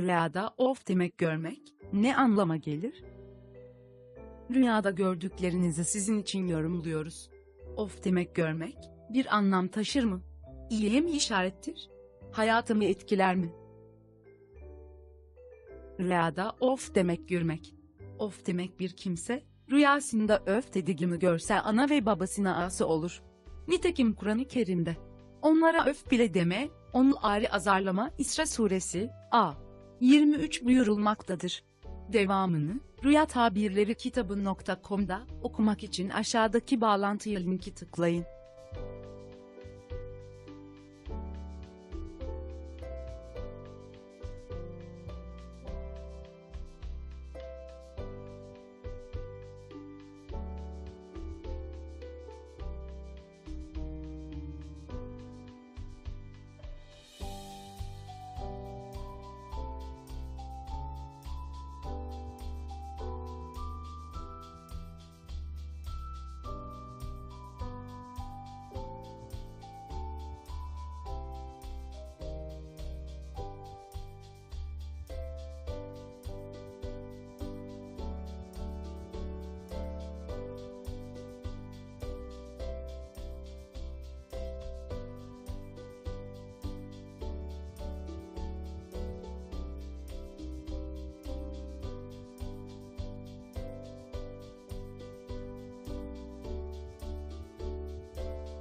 Rüyada of demek görmek ne anlama gelir? Rüyada gördüklerinizi sizin için yorumluyoruz. Of demek görmek bir anlam taşır mı? İyiye mi işarettir? Hayatımı etkiler mi? Rüyada of demek görmek. Of demek bir kimse, rüyasında öf dediğimi görse ana ve babasına ası olur. Nitekim Kur'an-ı Kerim'de. Onlara öf bile deme, onu ari azarlama İsra suresi A. 23 buyurulmaktadır. Devamını, Rüya Tabirleri kitabı.com'da okumak için aşağıdaki bağlantıya linki tıklayın.